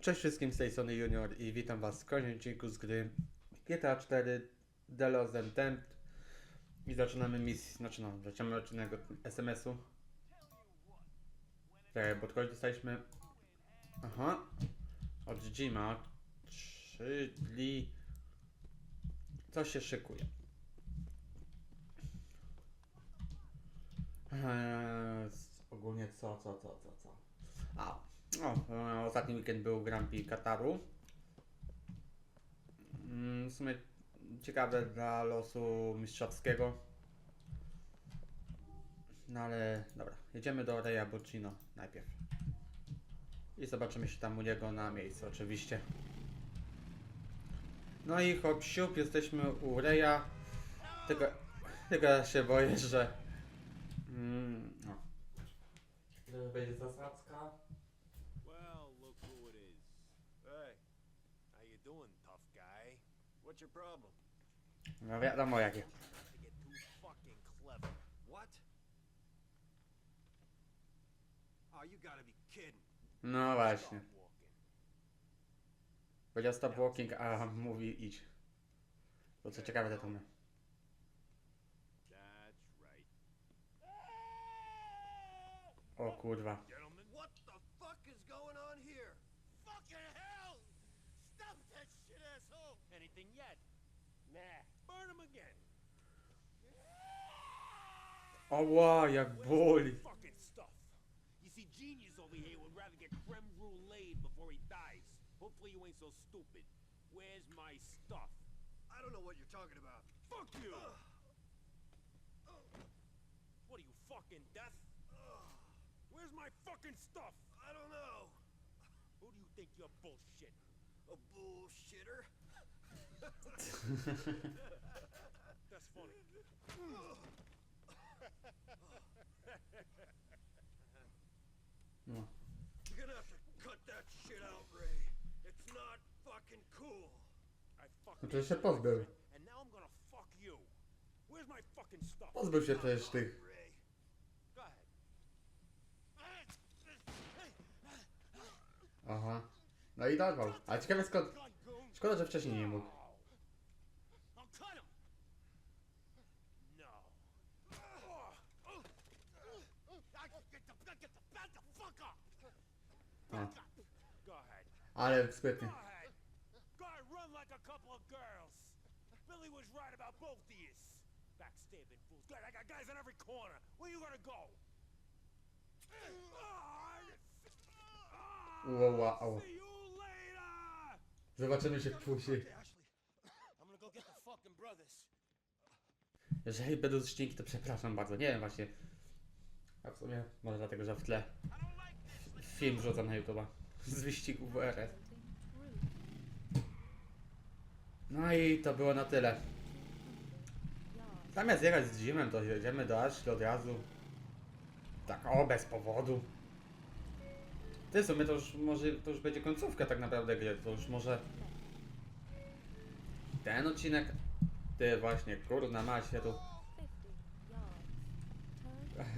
Cześć wszystkim z tej strony Junior i witam was w kolejnym odcinku z gry GTA 4 The Lost and Tempt. I zaczynamy misję, znaczy no, zaczynamy odcinek od SMS-u Czekaj, bo tylko dostaliśmy aha. Od Jima. Czyli coś się szykuje? Eee, ogólnie co, co, co, co, co? A, o, e, ostatni weekend był Grand Prix Kataru. Mm, W sumie ciekawe dla losu mistrzowskiego. No ale dobra, jedziemy do Reja Bocino najpierw. I zobaczymy się tam u niego na miejscu oczywiście. No i hop siup, jesteśmy u Reja. Tylko, tylko ja się boję, że... Mm, no. Będzie zasadzka. No wiadomo jakie. To. No właśnie. Powiedział stop walking, a mówi idź. To co ciekawe to my. That's right. O kurwa. Where's my stuff? I don't know what you're talking about. Fuck you! What are you, fucking deaf? Where's my fucking stuff? I don't know. Who do you think you're bullshit? A bullshitter? That's funny. No. You're gonna have to cut that shit out, Ray. It's not fucking cool. I No fucking to się pozbył. and now I'm gonna fuck you. Where's my fucking stuff? Pozbył się przecież tych. Ray. Go ahead. Aha. No i dorwał. Ale ciekawe skąd. Szkoda, że wcześniej nie mógł. I'll cut him. No. Get the, get the, back the fuck up. A. Go ahead. Ale sprytnie. Billy was right about both of you. Backstabbing fools. Good, I got guys every corner. Where you gonna go? Wow. Later! Zobaczymy się później. Jeżeli będą odcinki, to przepraszam bardzo. Nie wiem właśnie. A w sumie może dlatego, że w tle film wrzucam na YouTube'a. Z wyścigu WRS. No i to było na tyle. Zamiast jechać z Jimem, to jedziemy do Ashley od razu. Tak, o, bez powodu. Ty, w sumie to już może, to już będzie końcówka tak naprawdę gry, to już może... Ten odcinek... Ty, właśnie, kurna mać, ja tu...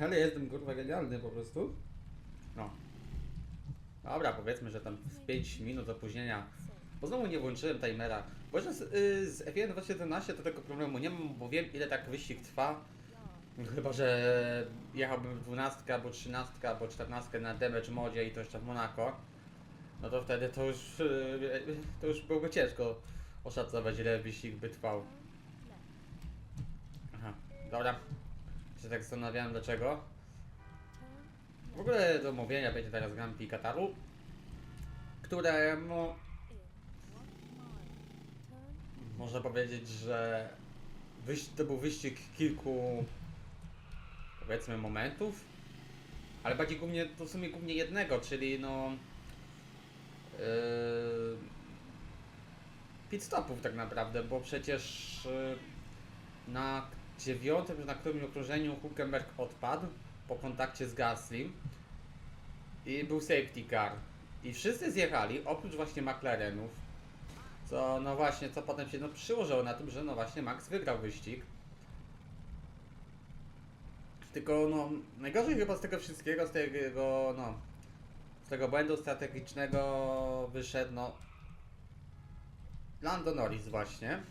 Ale jestem kurwa genialny po prostu. No. Dobra, powiedzmy, że tam z 5 minut opóźnienia. Bo znowu nie włączyłem timera. Bo z, y, z F1 2011 to tego problemu nie mam, bo wiem ile tak wyścig trwa. Chyba, że jechałbym w 12 albo 13 albo 14 na damage modzie i to jeszcze w Monaco. No to wtedy to już, y, to już byłoby ciężko oszacować ile wyścig by trwał. Aha, dobra. Się tak zastanawiałem dlaczego. W ogóle do omówienia będzie teraz Grand Prix Kataru, któremu można powiedzieć, że to był wyścig kilku powiedzmy momentów, ale bardziej głównie, to w sumie głównie jednego, czyli no yy, pit stopów tak naprawdę, bo przecież yy, na dziewiątym, na którymś okrążeniu Hulkenberg odpadł po kontakcie z Gasly i był safety car. I wszyscy zjechali, oprócz właśnie McLarenów, co no właśnie, co potem się no, przyłożyło na tym, że no właśnie Max wygrał wyścig. Tylko no, najgorzej chyba z tego wszystkiego, z tego no, tego błędu strategicznego wyszedł, no... Lando Norris właśnie.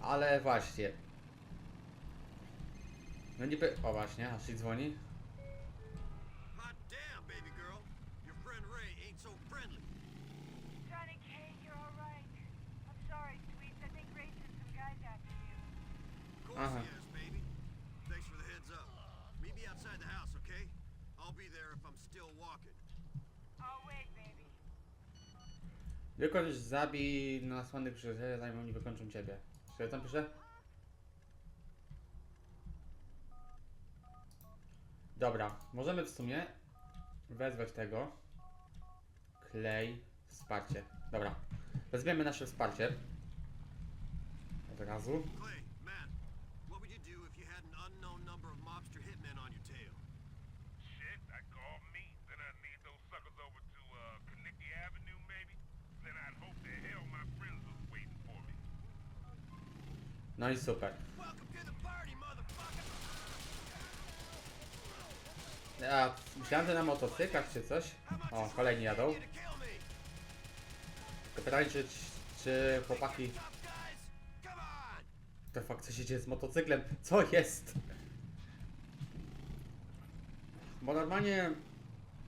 Ale właśnie. No niby... O właśnie, aż i dzwoni. Hot damn, baby girl. Your friend Ray ain't so friendly. Johnny Kane, you're all right. I'm sorry, Sweet. I think Ray sent some guys after you. Of course Uh-huh. he is, baby. Thanks for the heads up. Meet me outside the house, okay? I'll be there if I'm still walking. I'll wait, baby. Wykończ, zabij nasłanych przyjaciele, zanim oni wykończą ciebie. Czy ja tam piszę? Dobra, możemy w sumie wezwać tego. Klej, wsparcie. Dobra, wezwiemy nasze wsparcie. Od razu Matt, what would you do if you had an unknown number of mobster hitmen on your tail? Shit, that called me. Then I'd lead those suckers over to uh, Kanicki Avenue, maybe. Then I'd hope the hell my friends was waiting for me. No i super. Ja myślałem, że na motocyklach czy coś. O, kolejni jadą. Tylko pytanie, czy, czy chłopaki... To fakt, co się dzieje z motocyklem? Co jest? Bo normalnie,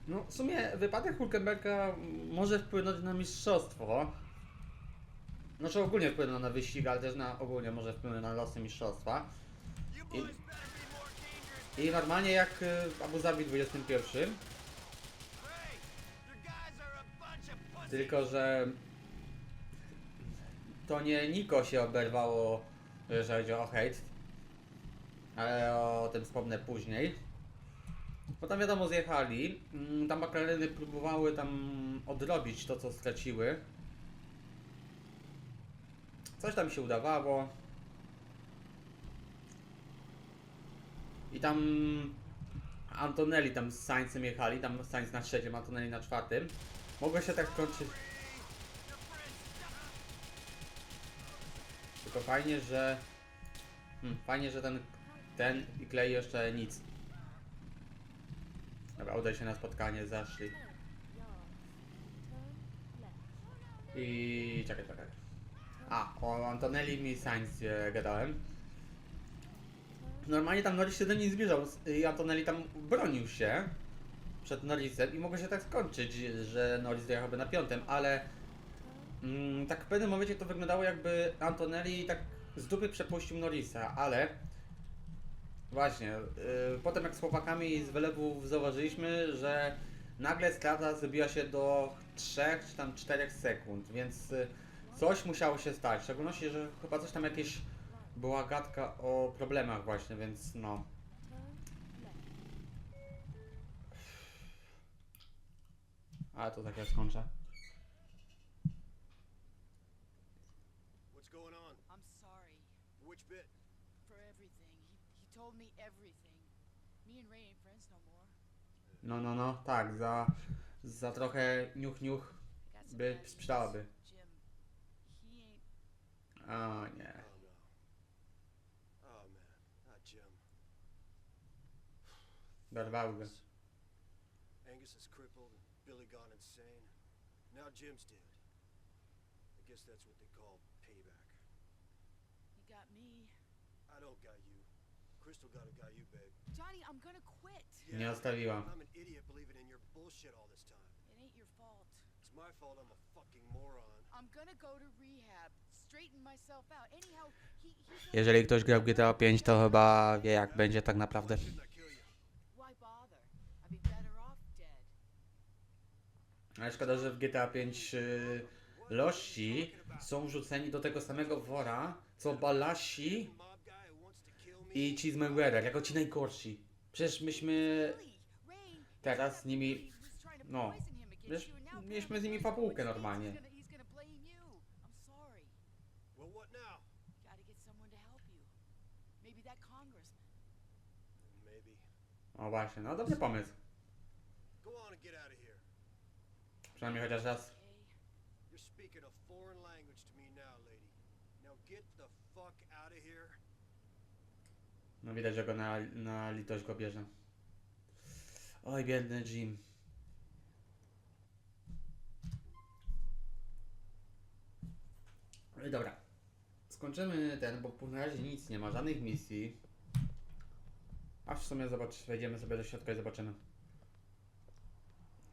no w sumie wypadek Hulkenberga może wpłynąć na mistrzostwo. Znaczy ogólnie wpłynął na wyścig, ale też na ogólnie może wpłynąć na losy mistrzostwa. I-. I normalnie jak y, w Abu Zabi 21, Ray, your guys are a bunch of pussies. tylko że to nie Niko się oberwało, jeżeli chodzi o hejt, ale o tym wspomnę później. Bo tam wiadomo zjechali, mm, tam McLareny próbowały tam odrobić to co straciły. Coś tam się udawało. I tam Antonelli tam z Sainzem jechali, tam Sainz na trzecim, Antonelli na czwartym. Mogło się tak skończyć. Tylko fajnie, że. Hmm, fajnie, że ten. Ten i klej jeszcze nic. Dobra, udaj się na spotkanie, zaszli. I czekaj, czekaj. A, o Antonelli mi Sainz e, gadałem. Normalnie tam Norris się do niej zbliżał i Antonelli tam bronił się przed Norrisem i mogło się tak skończyć, że Norris dojechałby na piątym, ale mm, tak w pewnym momencie to wyglądało jakby Antonelli tak z dupy przepuścił Norrisa, ale właśnie, yy, potem jak z chłopakami z wylewów zauważyliśmy, że nagle strata zrobiła się do 3 czy tam 4 sekund, więc y, coś musiało się stać, w szczególności, że chyba coś tam jakieś była gadka o problemach właśnie, więc no. Ale to tak ja skończę. What's going on? I'm sorry Which bit? for everything. He, he told me everything. Me and Ray ain't friends no more. No, no, no, tak, za, za trochę niuch, niuch I got some by bad news. sprzedałaby. Jim, he ain't. O nie. Oh no. Oh man, not Jim. Dorwał go. Angus is crippled and Billy gone insane. Now Jim's dead. I guess that's what they call payback. He got me. I don't got you. Crystal got a got you, babe. Johnny, I'm gonna quit. Nie zostawiła. I'm an idiot believing in your bullshit all this time. It ain't your fault. It's my fault I'm a fucking moron. I'm gonna go to rehab, Jeżeli ktoś grał w GTA 5, to chyba wie jak będzie tak naprawdę. Ale szkoda, że w GTA 5 y, lości są wrzuceni do tego samego wora, co Balasi i Cheeseburger, jako ci najgorsi. Przecież myśmy teraz z nimi, no, mieliśmy z nimi he's normalnie. gonna- He's gonna blame you. I'm sorry. Well, what now? Gotta get someone to help you. Maybe that congressman. Maybe. O właśnie, no dobry pomysł. Go on and get out of here. Przynajmniej chociaż raz. Okay. You're speaking a foreign language to me now, lady. Now get the fuck out of here. No widać, że go na, na litość go bierze. Oj, biedny Jim. No i dobra. Skończymy ten, bo na razie nic nie ma, żadnych misji. A w sumie zobacz, wejdziemy sobie do środka i zobaczymy.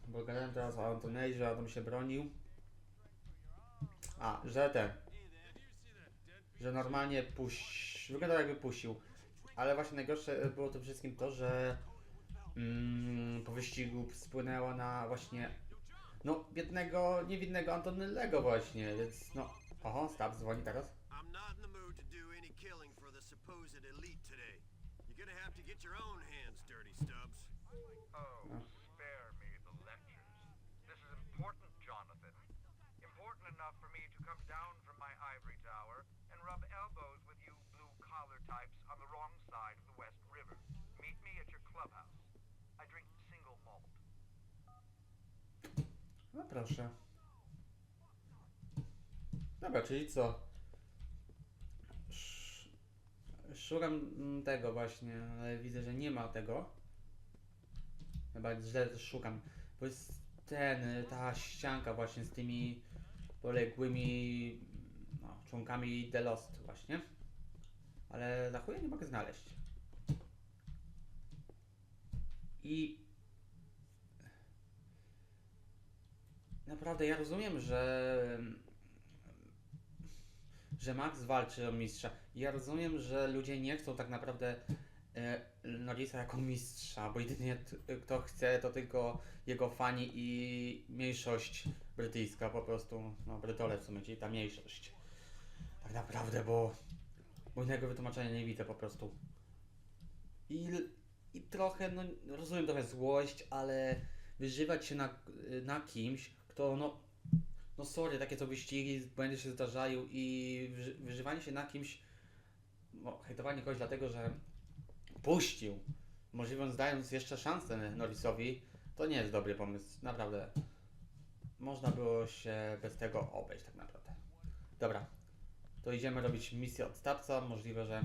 Bo gadałem teraz o Antonei, że Adam się bronił. A, że ten. Że normalnie puś... Wyglądał jakby puścił. Ale właśnie najgorsze było to wszystkim to, że mm, po wyścigu spłynęła na właśnie no biednego, niewinnego Antonellego właśnie, więc no. Oho, Stab dzwoni teraz. I'm not in the mood to do any killing for the supposed elite today. You're gonna have to get your own hands dirty, Stubbs. Oh, spare me the lectures. This is important, Jonathan. Important enough for me to come down from my ivory tower and rub elbows with you blue-collar types on the wrong side of the West River. Meet me at your clubhouse. I drink single malt. No proszę. Dobra, czyli co? Szukam mm, tego właśnie, ale widzę, że nie ma tego. Chyba źle też szukam. Bo jest ten, y, ta ścianka właśnie z tymi poległymi no, członkami The Lost właśnie. Ale na chuja nie mogę znaleźć. I Naprawdę, ja rozumiem, że. Że Max walczy o mistrza. Ja rozumiem, że ludzie nie chcą tak naprawdę e, jako mistrza, bo jedynie t- kto chce, to tylko jego fani i mniejszość brytyjska, po prostu. No, Brytole w sumie, czyli ta mniejszość. Tak naprawdę, bo. bo innego wytłumaczenia nie widzę po prostu. I, i trochę, no rozumiem trochę złość, ale wyżywać się na, na kimś, kto no, no sorry, takie to wyścigi, błędy się zdarzają i wyży, wyżywanie się na kimś, no hejtowanie kogoś dlatego, że puścił, możliwe dając jeszcze szansę Norrisowi, to nie jest dobry pomysł, naprawdę. Można było się bez tego obejść tak naprawdę. Dobra, to idziemy robić misję od starca, możliwe, że...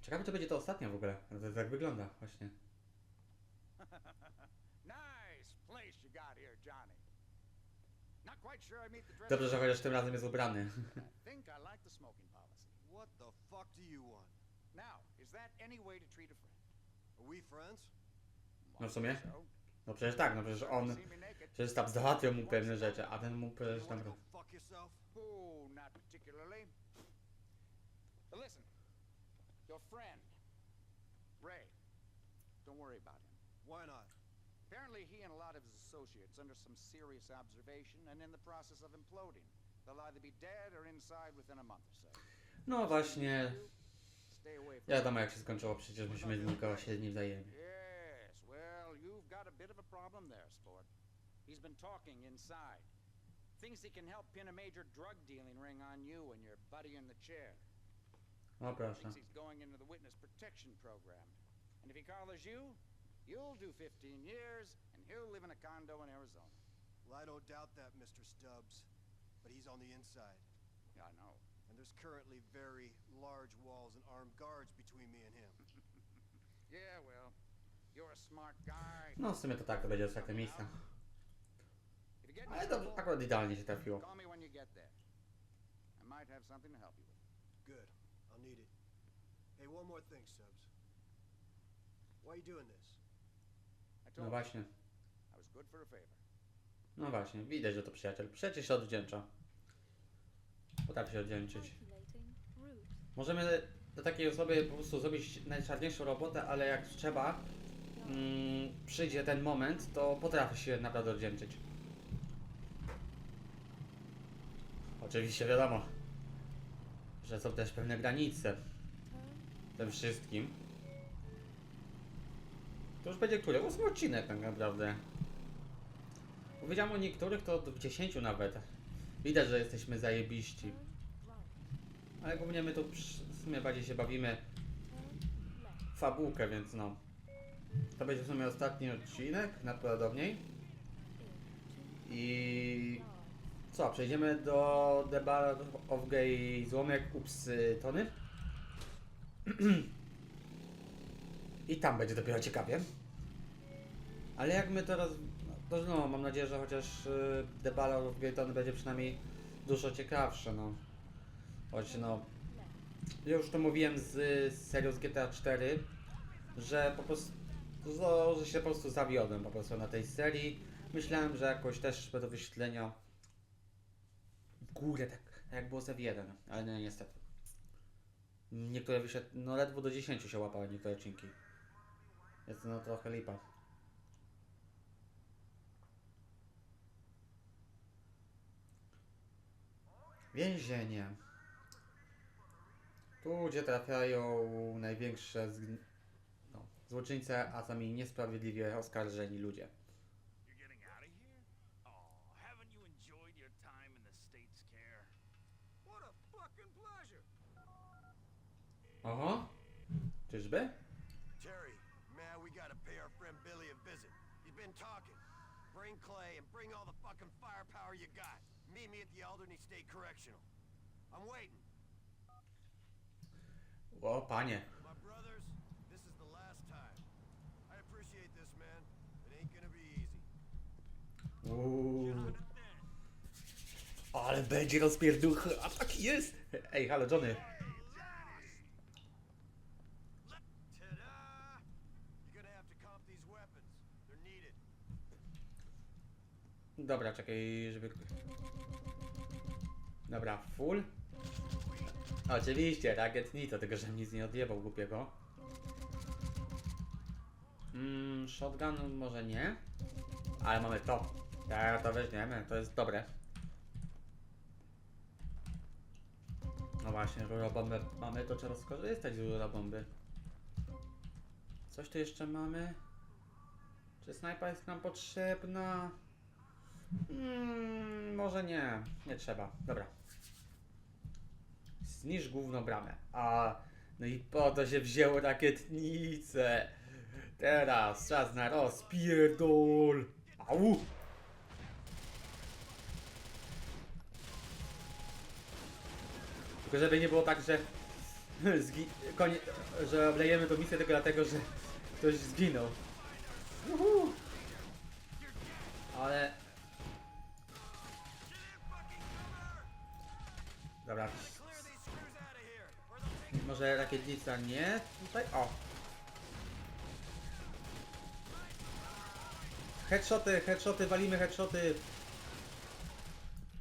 Ciekawe, czy będzie to ostatnia w ogóle, to tak wygląda właśnie. Nice place you got here, Johnny. Not quite sure I meet the dress Dobrze, że chociaż tym razem jest ubrany. I think I like the smoking policy. What the fuck do you want? Now, is that any way to treat a friend? Are we friends? No w sumie. No przecież tak, no przecież on, przecież tam załatwiał mu pewne rzeczy, a ten mu przecież tam... Oh, not particularly. Listen, your friend, Ray, don't worry about him. Why not? Apparently, he and a lot of his associates under some serious observation and in the process of imploding. They'll either be dead or inside within a month or so. No właśnie, Stay away from wiadomo jak się skończyło, przecież z nikogo się nie wzajemnie. Yes, well, you've got a bit of a problem there, sport. He's been talking inside. Thinks he can help pin a major drug dealing ring on you and your buddy in the chair. O proszę. Thinks he's going into the witness protection program. And if he collars you, you'll do 15 years he'll live in a condo in Arizona. Well, I don't doubt that, Mr. Stubbs. But he's on the inside. Yeah, I know. And there's currently very large walls and armed guards between me and him. Yeah, well, you're a smart guy. No w sumie to tak, to będzie ostatnia miejsca. If you get in Ale trouble, dobrze, akurat idealnie się trafiło. call me when you get there. I might have something to help you with. Good. I'll need it. Hey, one more thing, Stubbs. Why are you doing this? I told No you, właśnie, I no właśnie, widać, że to przyjaciel. Przecież się odwdzięcza. Potrafi się odwdzięczyć. Możemy do takiej osoby po prostu zrobić najczarniejszą robotę, ale jak trzeba, mm, przyjdzie ten moment, to potrafi się naprawdę odwdzięczyć. Oczywiście wiadomo, że są też pewne granice w tym wszystkim. To już będzie który? Ósmy odcinek tak naprawdę. Powiedziałem o niektórych to w 10 nawet. Widać, że jesteśmy zajebiści. Ale głównie my tu w sumie bardziej się bawimy fabułkę, więc no. To będzie w sumie ostatni odcinek, najprawdopodobniej. I co, przejdziemy do The of Gay Złomek Ups Tony. I tam będzie dopiero ciekawie. Ale jak my teraz. No, no, mam nadzieję, że chociaż y, The Ballad będzie przynajmniej dużo ciekawsze, no. Choć no. Ja już to mówiłem z, z serią z GTA 4, że po prostu. no, że się po prostu zawiodłem po prostu na tej serii. Myślałem, że jakoś też będą wyświetlenia w górę, tak jak było z F1, ale nie, niestety. Niektóre wyświet... no ledwo do 10 się łapały niektóre odcinki. Jest no trochę lipa. Więzienie. Tu, gdzie trafiają największe no, złoczyńce, a sami niesprawiedliwie oskarżeni ludzie. You're? Oh! Oho. Czyżby? Terry, man, we gotta pay our friend Billy a visit. He's been talking. Bring Clay and bring all the fucking firepower you got. Meet me at the Alderney State Correctional. I'm waiting. O, panie. My brothers, this is the last time. I appreciate this, man. It ain't gonna be easy. Uuu. Ale będzie rozpierducha, a tak jest! Ej, halo, Johnny. Ta-da! You're gonna have to comp these weapons. They're needed. Dobra, czekaj, żeby... Dobra, full. Oczywiście, rakietnica, tylko że nic nie odjebał głupiego. Mm, shotgun może nie. Ale mamy to. Tak, to weźmiemy, to jest dobre. No właśnie, rurobomby mamy, to trzeba skorzystać z rurobomby. Coś tu jeszcze mamy? Czy snajpa jest nam potrzebna? Mm, może nie, nie trzeba. Dobra. Zniszcz główną bramę. A, no i po to się wzięło rakietnicę. Teraz czas na rozpierdol. Au! Tylko żeby nie było tak, że zgi- konie- że oblejemy tą misję tylko dlatego, że ktoś zginął. Uhu. Ale Dobra. Może rakietnica nie? Tutaj? O! Headshoty, headshoty, walimy headshoty.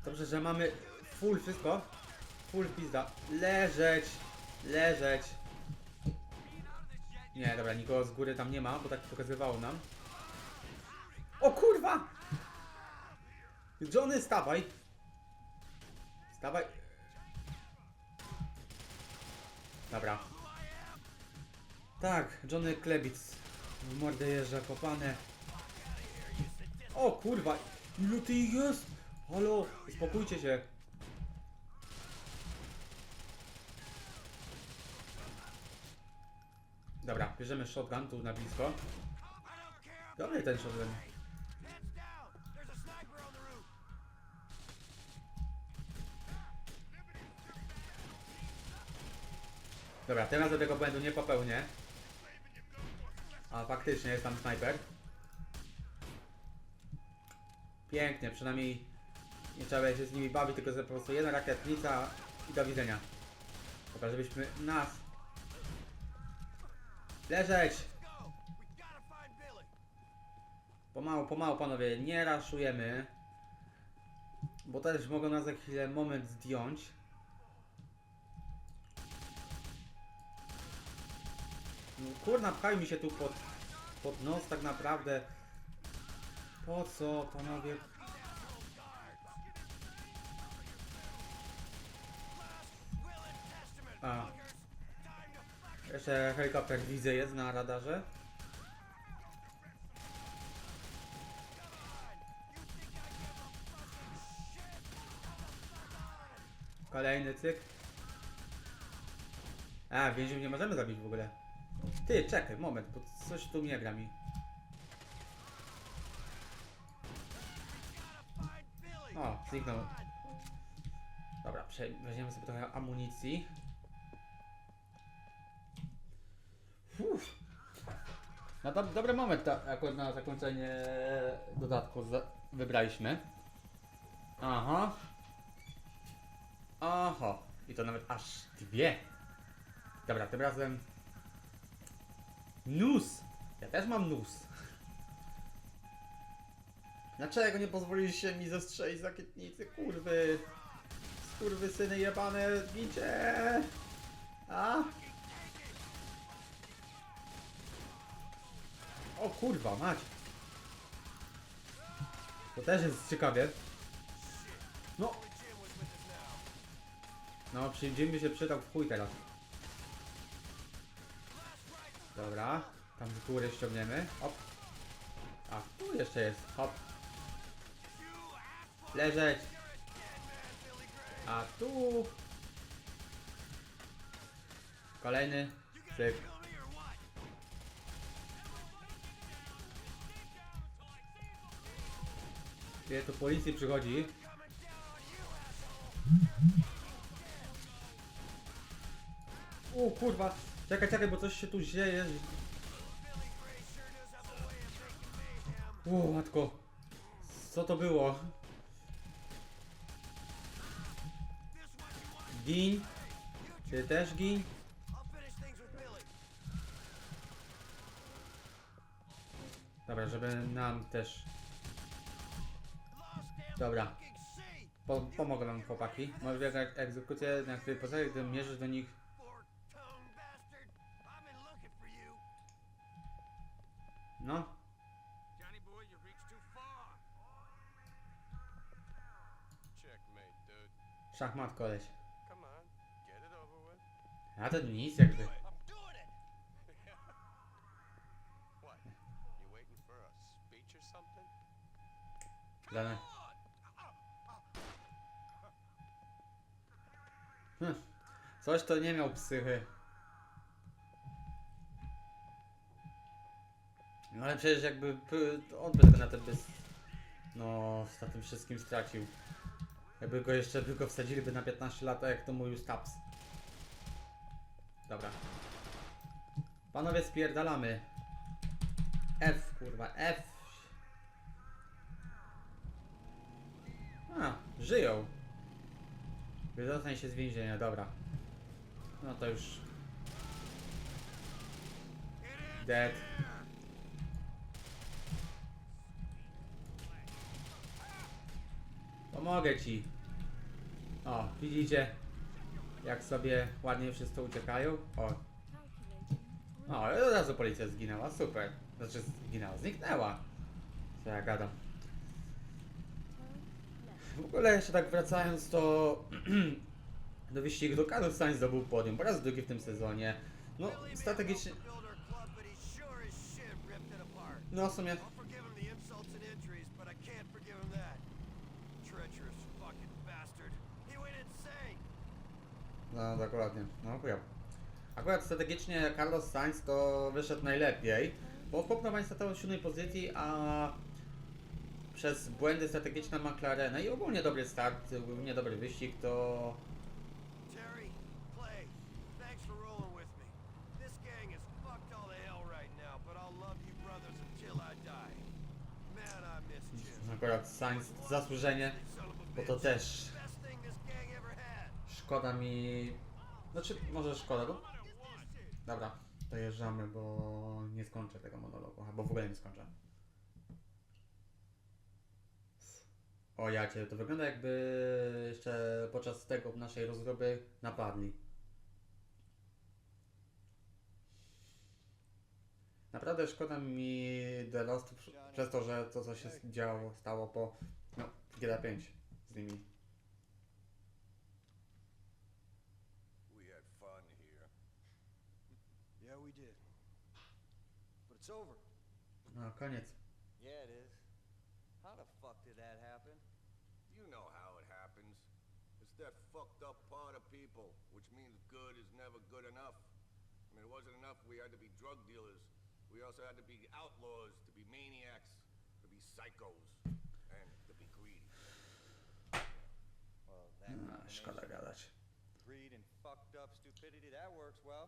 Dobrze, że mamy full wszystko. Full pizda. Leżeć! Leżeć! Nie, dobra, nikogo z góry tam nie ma, bo tak pokazywało nam. O kurwa! Johnny, stawaj! Stawaj! Dobra. Tak, Johnny Klebic. W mordę jeżdża kopane. O kurwa! Ilu ty jest? Halo, uspokójcie się. Dobra, bierzemy shotgun tu na blisko. Dobry ten shotgun. Dobra, tym razem tego błędu nie popełnię. A faktycznie jest tam snajper. Pięknie, przynajmniej nie trzeba się z nimi bawić, tylko po prostu jedna rakietnica i do widzenia. Dobra, żebyśmy nas... Leżeć! Pomału, pomału panowie, nie raszujemy. Bo też mogą nas za chwilę moment zdjąć. Kurna, pchaj mi się tu pod, pod nos tak naprawdę. Po co, panowie? A. Jeszcze helikopter widzę jest na radarze. Kolejny cyk. A, więźniów nie możemy zabić w ogóle. Ty, czekaj, moment, bo coś tu nie gra mi. O, zniknął. Dobra, weźmiemy sobie trochę amunicji. Uff. No to dobry moment ta, akurat na zakończenie dodatku wybraliśmy. Aha. Aha. I to nawet aż dwie. Dobra, tym razem... Nus! Ja też mam nus. Dlaczego nie pozwoliliście mi zestrzelić z rakietnicy, kurwy? Kurwy syny jebane, bicie! A? O kurwa, mać! To też jest ciekawie. No! No, przyjdziemy się przydał w chuj teraz. Dobra, tam z góry ściągniemy. Hop. A, tu jeszcze jest. Hop. Leżeć. A tu. Kolejny. Cyk. Wie, to policji przychodzi. U kurwa. Czekaj, czekaj, bo coś się tu dzieje. U matko. Co to było? Gin. Ty też gin? Dobra, żeby nam też. Dobra. Po, pomogą nam chłopaki. Może jak egzekucję, na której postawie, gdy mierzysz do nich. Dude. Szachmat koleś. A to nic jakby. Dane. Hm. Coś to nie miał psychy. Ale przecież jakby by- on by na tym bez... No, na tym wszystkim stracił. Jakby go jeszcze tylko wsadziliby na 15 lat, jak to mówił Staps. Dobra. Panowie spierdalamy. F kurwa, F. A, żyją. Wydostań się z więzienia, dobra. No to już. Dead. Pomogę ci. O, widzicie? Jak sobie ładnie wszyscy uciekają? O, Calculating. no, ale od razu policja zginęła, super. Znaczy zginęła, zniknęła. Co ja gadam. W ogóle jeszcze tak wracając do, do wyścigu, do Carlos Sainz zdobył podium po raz drugi w tym sezonie. No, strategicznie, helped build our club, but he sure as shit ripped it apart. no w sumie, I'll forgive him the insults and injuries, but I can't forgive him that. Treacherous fucking bastard. He went insane. No dokładnie, no chuja. Akurat strategicznie Carlos Sainz to wyszedł najlepiej, bo popchnął Państwa w siódmej pozycji, a przez błędy strategiczne McLarena i ogólnie dobry start, ogólnie dobry wyścig, to akurat Sainz zasłużenie, bo to też Szkoda mi. Znaczy, może szkoda, bo. Dobra, dojeżdżamy, bo nie skończę tego monologu, albo w ogóle nie skończę. O jacie, to wygląda jakby jeszcze podczas tego naszej rozroby napadli. Naprawdę szkoda mi The Lost pr- przez to, że to co się działo, stało po no, GTA 5 z nimi. It's over. Ah, no, koniec. Yeah, it is. How the fuck did that happen? You know how it happens. It's that fucked up part of people, which means good is never good enough. I mean, it wasn't enough we had to be drug dealers. We also had to be outlaws, to be maniacs, to be psychos, and to be greedy. Well, that A, szkoda gadać. greed and fucked up stupidity, that works well.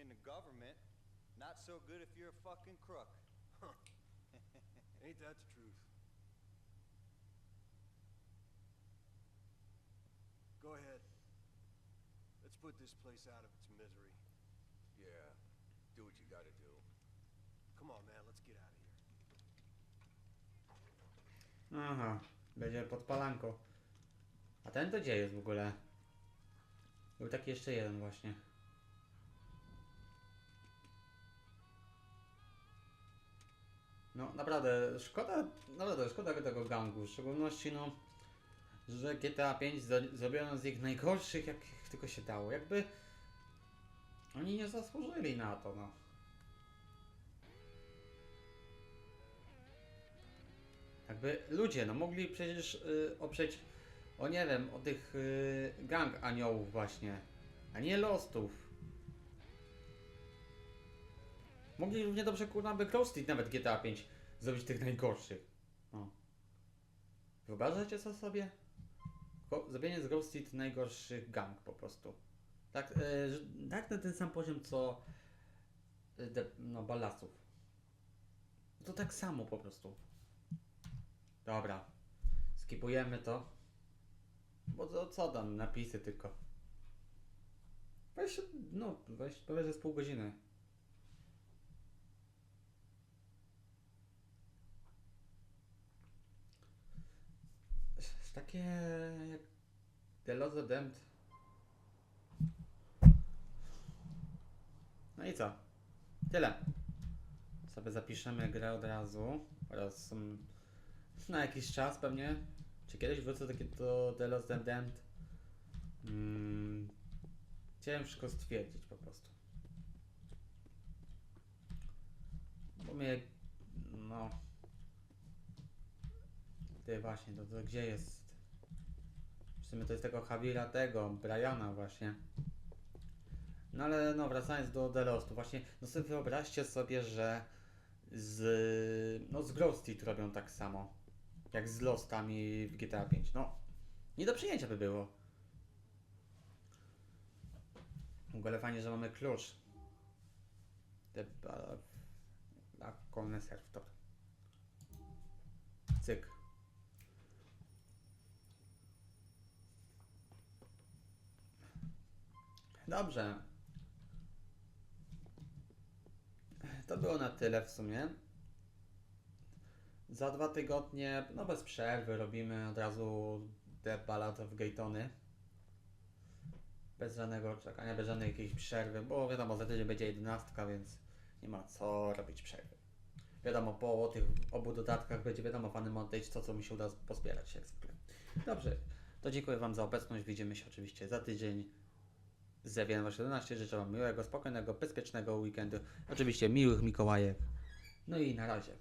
In the government. Not so good if you're a fucking crook. Huh. Ain't that the truth? Go ahead. Let's put this place out of its misery. Yeah, do what you gotta do. Come on, man, let's get out of here. Aha, będzie podpalanko. A ten to gdzie jest w ogóle? Był taki jeszcze jeden właśnie. No naprawdę, szkoda, naprawdę szkoda tego gangu, w szczególności no, że GTA 5 zro- zrobiono z ich najgorszych jak tylko się dało. Jakby oni nie zasłużyli na to, no. Jakby ludzie, no mogli przecież y, oprzeć, o nie wiem, o tych y, gang aniołów właśnie, a nie lostów. Mogli równie dobrze kurna by Crow nawet GTA 5 zrobić tych najgorszych. O. Wyobrażacie co sobie? Ko- Zrobienie z Grove Street najgorszych gang po prostu. Tak, że- tak na ten sam poziom co y, de, no, ballasów. To tak samo po prostu. Dobra. Skipujemy to. Bo to co tam, napisy tylko. Weź, no, weź, powiedz, że z pół godziny. Jest Takie jak The Lost of Damned. No i co? Tyle. Sobie zapiszemy grę od razu. Oraz mm, na jakiś czas pewnie. Czy kiedyś wrócę do, do The Lost and Damned? Mm, ciężko stwierdzić po prostu. Bo mnie, no... Ty właśnie, to, to gdzie jest? Sumie to jest tego Javira tego, Briana właśnie. No ale no wracając do The Lostu, właśnie, no sobie wyobraźcie sobie, że z, no z Grove Street robią tak samo, jak z Lostami w GTA 5. No, nie do przyjęcia by było. W ogóle fajnie, że mamy klucz. A kolny serwtor. Cyk. Dobrze. To było na tyle w sumie. Za dwa tygodnie, no bez przerwy, robimy od razu The Ballad of Gaytony. Bez żadnego czekania, bez żadnej jakiejś przerwy, bo wiadomo, za tydzień będzie jedenastka, więc nie ma co robić przerwy. Wiadomo, po tych obu dodatkach będzie wiadomo fany montage, to co mi się uda pozbierać jak zwykle. Dobrze, to dziękuję Wam za obecność. Widzimy się oczywiście za tydzień z Ewian 17. Życzę Wam miłego, spokojnego, bezpiecznego weekendu. Oczywiście miłych Mikołajek. No i na razie.